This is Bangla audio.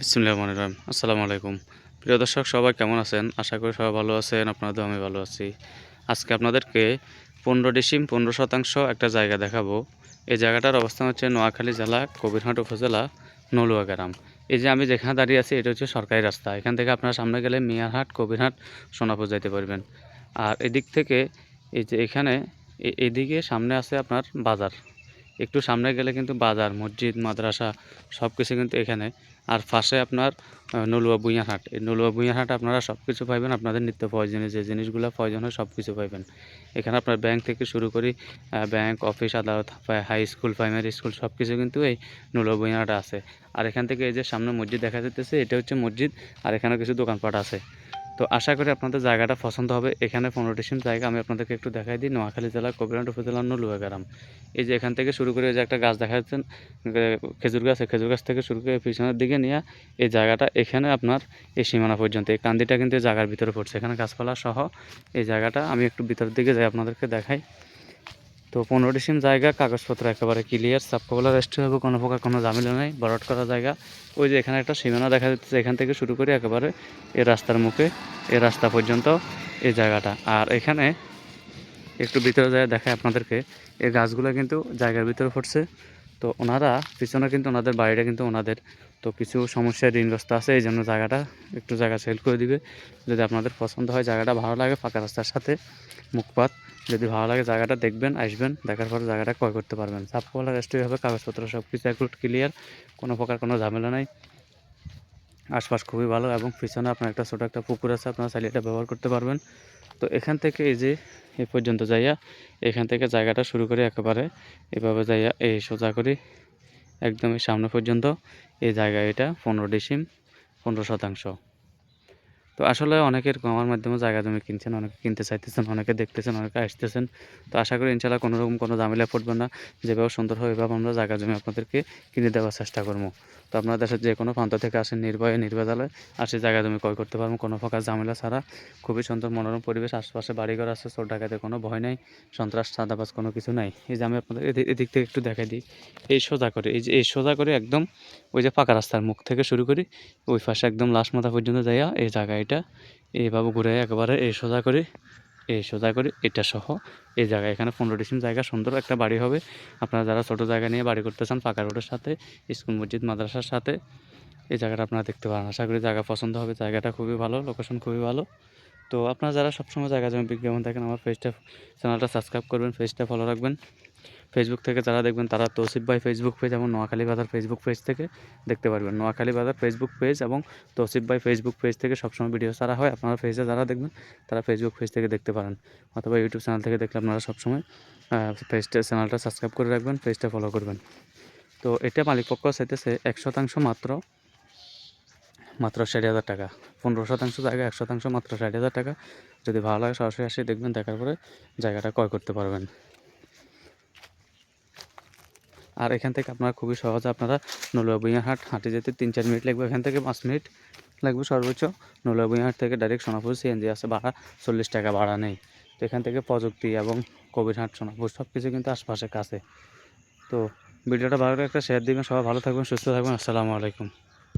বিসমুল্লাহ রহমান রহিম। আসসালামু আলাইকুম। প্রিয় দর্শক, সবাই কেমন আছেন? আশা করি সবাই ভালো আছেন আপনাদের আমি ভালো আছি। আজকে আপনাদেরকে পনেরো ডিসিম, পনেরো শতাংশ একটা জায়গা দেখাবো। এই জায়গাটার অবস্থান হচ্ছে নোয়াখালী জেলা, কবিরহাট উপজেলা, নলুয়া গ্রাম। এই যে আমি যেখানে দাঁড়িয়ে আছি, এটা হচ্ছে সরকারি রাস্তা। এখান থেকে আপনার সামনে গেলে মিয়ারহাট, কবিরহাট, সোনাপুর যাইতে পারবেন। আর এদিক থেকে এই যে এখানে এদিকে সামনে আছে আপনার বাজার। একটু সামনে গেলে কিন্তু বাজার, মসজিদ, মাদ্রাসা সব কিছু কিন্তু এখানে। আর পাশে আপনার নলুয়া বুইয়ারহাট এই নলুয়া বুইয়ারহাট আপনারা সব কিছু পাইবেন, আপনাদের নিত্য প্রয়োজনীয় যে জিনিসগুলো প্রয়োজন হয় সব কিছু পাইবেন। এখানে আপনার ব্যাংক থেকে শুরু করি ব্যাংক, অফিস, আদালত হাই স্কুল, প্রাইমারি স্কুল সব কিছু কিন্তু এই নলুয়া বুইয়ারহাটে আছে। আর এখান থেকে এই যে সামনে মসজিদ দেখা যাচ্ছে এটা হচ্ছে মসজিদ, আর এখানে কিছু দোকানপাট আছে। তো আশা করি আপনাদের জায়গাটা পছন্দ হবে। এখানে পনেরো সিম জায়গা, আমি আপনাদেরকে একটু দেখাই দিই। নোয়াখালী জেলা কবিরাট উপজেলার নলুয়া গ্রাম এই যে এখান থেকে শুরু করে যে একটা গাছ দেখা যাচ্ছেন খেজুর গাছ খেজুর গাছ থেকে শুরু করে পিছনের দিকে নিয়ে এই জায়গাটা, এখানে আপনার এই সীমানা পর্যন্ত। এই কান্দিটা কিন্তু জায়গার ভিতরে পড়ছে। এখানে গাছপালা সহ এই জায়গাটা, আমি একটু ভিতরের দিকে যাই আপনাদেরকে দেখাই। তো পনেরো ডিসিম জায়গা, কাগজপত্র একেবারে ক্লিয়ার সাবকবলা রেস্ট হবে কোনো প্রকার কোনো ঝামেলা নেই, বরট করা জায়গা। ওই যে এখানে একটা সীমানা দেখা যাচ্ছে, এখান থেকে শুরু করে একেবারে এ রাস্তার মুখে এ রাস্তা পর্যন্ত এই জায়গাটা। আর এখানে একটু ভিতরে যায় দেখায় আপনাদেরকে, এই গাছগুলো কিন্তু জায়গার ভিতরে পড়ছে তো ওনারা পিছনে কিন্তু ওনাদের বাড়িটা কিন্তু ওনাদের। তো কিছু সমস্যায় ঋণগ্রস্ত আছে, এই জন্য জায়গাটা একটু জায়গা সেল করে দিবে। যদি আপনাদের পছন্দ হয় জায়গাটা ভালো লাগে, ফাঁকা রাস্তার সাথে মুখপাত। যদি ভালো লাগে জায়গাটা দেখবেন, আসবেন, দেখার পর জায়গাটা ক্রয় করতে পারবেন। সাপকোলা রেস্টুরি হবে কাগজপত্র সব কিছু একটু ক্লিয়ার কোনো প্রকার কোনো ঝামেলা নাই। আশপাশ খুবই ভালো এবং পিছনে আপনার একটা ছোটো একটা পুকুর আছে, আপনারা চাইলে এটা ব্যবহার করতে পারবেন। তো এখান থেকে এই যে এ পর্যন্ত যাইয়া এখান থেকে জায়গাটা শুরু করে একেবারে। এভাবে যাইয়া এই সোজা করি, একদমই সামনে পর্যন্ত। এই জায়গা এটা পনেরো ডিসিম, পনেরো শতাংশ। তো আসলে অনেকের আমার মাধ্যমে জায়গা জমি কিনছেন, অনেকে কিনতে চাইতেছেন, অনেকে দেখতেছেন, অনেকে আসতেছেন। তো আশা করি ইনশাল্লাহ কোনো রকম কোনো ঝামেলা পড়বে না। যেভাবে সুন্দর হয় এভাবে আমরা জায়গা জমি আপনাদেরকে কিনে দেওয়ার চেষ্টা করব। তো আপনারা দেশের যে কোনো প্রান্ত থেকে আসেন, নির্ভয়ে নির্ভেজালে আসে জায়গা জমি ক্রয় করতে পারব। কোনো প্রকার ঝামেলা ছাড়া খুবই সুন্দর মনোরম পরিবেশ, আশপাশে বাড়িঘর আছে, চোর ডাকাতে কোনো ভয় নাই, সন্ত্রাস সাদাবাজ কোনো কিছু নাই। এই যে আমি আপনাদের এদি- এদিক থেকে একটু দেখাই দিই। এই সোজা করে, এই যে এই সোজা করে একদম ওই যে পাকা রাস্তার মুখ থেকে শুরু করি, ওই পাশে একদম লাশ মাথা পর্যন্ত যাইয়া এই জায়গা এটা, এইভাবে ঘুরে একেবারে এই সোজা করে, এই সোজা করে, এটা সহ এই জায়গায় এখানে পনেরো ডিসিম জায়গা, সুন্দর একটা বাড়ি হবে। আপনারা যারা ছোটো জায়গা নিয়ে বাড়ি করতে চান পাকা রোডের সাথে, স্কুল, মসজিদ, মাদ্রাসার সাথে, এই জায়গাটা আপনারা দেখতে পারেন। আশা করি জায়গা পছন্দ হবে। জায়গাটা খুবই ভালো লোকেশন খুবই ভালো। তো আপনারা যারা সবসময় জায়গা জমি বিজ্ঞাপন থাকেন আমার পেজটা চ্যানেলটা সাবস্ক্রাইব করবেন পেজটা ফলো রাখবেন। ফেসবুক থেকে যারা দেখবেন, তারা তৌসিফ ভাই ফেসবুক পেজ এবং নোয়াখালী বাজার ফেসবুক পেজ থেকে দেখতে পারবেন। নোয়াখালী বাজার ফেসবুক পেজ এবং তৌসিফ ভাই ফেসবুক পেজ থেকে সবসময় ভিডিও ছাড়া হয়। আপনারা পেজে যারা দেখবেন, তারা ফেসবুক পেজ থেকে দেখতে পারেন। অথবা ইউটিউব চ্যানেল থেকে দেখলে আপনারা সবসময় পেজটা চ্যানেলটা সাবস্ক্রাইব করে রাখবেন পেজটা ফলো করবেন। তো এটা মালিকপক্ষ চাইতেছে এক শতাংশ মাত্র মাত্র ষাট হাজার টাকা। পনেরো শতাংশ জায়গা এক শতাংশ মাত্র ষাট হাজার টাকা। যদি ভালো লাগে সরাসরি আসে দেখবেন, দেখার পরে জায়গাটা ক্রয় করতে পারবেন। আর এখান থেকে আপনারা খুবই সহজে আপনারা নলুয়া হাট, হাঁটে যেতে তিন চার মিনিট লাগবে। এখান থেকে পাঁচ মিনিট লাগবে সর্বোচ্চ। নলুয়া হাট থেকে ডাইরেক্ট সোনাপুর সিএনজি আছে ভাড়া চল্লিশ টাকা ভাড়া নেই। তো এখান থেকে প্রযুক্তি এবং কবিরহাট সোনাপুর সব কিছু কিন্তু আশপাশে কাছে। তো ভিডিওটা ভালো একটা শেয়ার দিবেন। সবাই ভালো থাকবেন, সুস্থ থাকবেন। আসসালামু আলাইকুম।